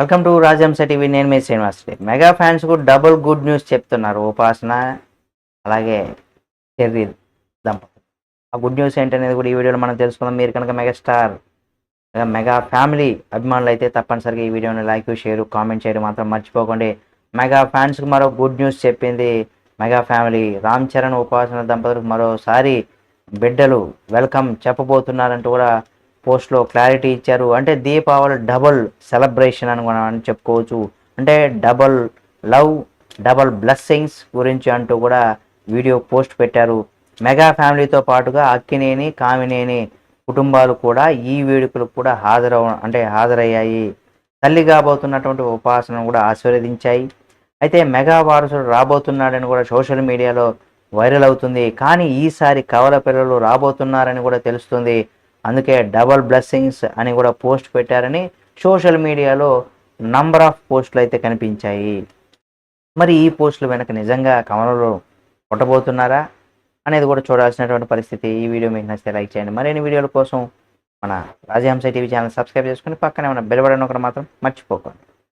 Welcome to రాజంశ TV. నేను మీ శ్రీనివాస్ రెడ్డి. మెగా ఫ్యాన్స్కు డబుల్ గుడ్ న్యూస్ చెప్తున్నారు. ఉపాసన అలాగే చెర్రీ దంపతులు. ఆ గుడ్ న్యూస్ ఏంటనేది కూడా ఈ వీడియోలో మనం తెలుసుకుందాం. మీరు కనుక మెగాస్టార్ మెగా ఫ్యామిలీ అభిమానులు అయితే తప్పనిసరిగా ఈ వీడియోని లైక్ షేర్ కామెంట్ చేయడం మాత్రం మర్చిపోకండి. మెగా ఫ్యాన్స్కి మరో గుడ్ న్యూస్ చెప్పింది మెగా ఫ్యామిలీ. రామ్ చరణ్ ఉపాసన దంపతులకు మరోసారి బిడ్డలు వెల్కమ్ చెప్పబోతున్నారంటూ కూడా పోస్ట్లో క్లారిటీ ఇచ్చారు. అంటే దీపావళి డబల్ సెలబ్రేషన్ అని చెప్పుకోవచ్చు. అంటే డబుల్ లవ్ డబల్ బ్లెస్సింగ్స్ గురించి అంటూ కూడా వీడియో పోస్ట్ పెట్టారు. మెగా ఫ్యామిలీతో పాటుగా అక్కినేని కామినేని కుటుంబాలు కూడా ఈ వేడుకలకు కూడా హాజరవ అంటే హాజరయ్యాయి. తల్లి కాబోతున్నటువంటి ఉపాసన కూడా ఆశీర్వదించాయి. అయితే మెగా వారసుడు రాబోతున్నాడని కూడా సోషల్ మీడియాలో వైరల్ అవుతుంది. కానీ ఈసారి కవల పిల్లలు రాబోతున్నారని కూడా తెలుస్తుంది. అందుకే డబల్ బ్లెస్సింగ్స్ అని కూడా పోస్ట్ పెట్టారని సోషల్ మీడియాలో నంబర్ ఆఫ్ పోస్టులు అయితే కనిపించాయి. మరి ఈ పోస్టులు వెనక నిజంగా కమలంలో కొట్టబోతున్నారా అనేది కూడా చూడాల్సినటువంటి పరిస్థితి. ఈ వీడియో మీకు నచ్చితే లైక్ చేయండి. మరిన్ని వీడియోల కోసం మన రాజహంస టీవీ ఛానల్ సబ్స్క్రైబ్ చేసుకుని పక్కనే ఉన్న బెల్ బటన్ ఒకటి మాత్రం మర్చిపోకండి.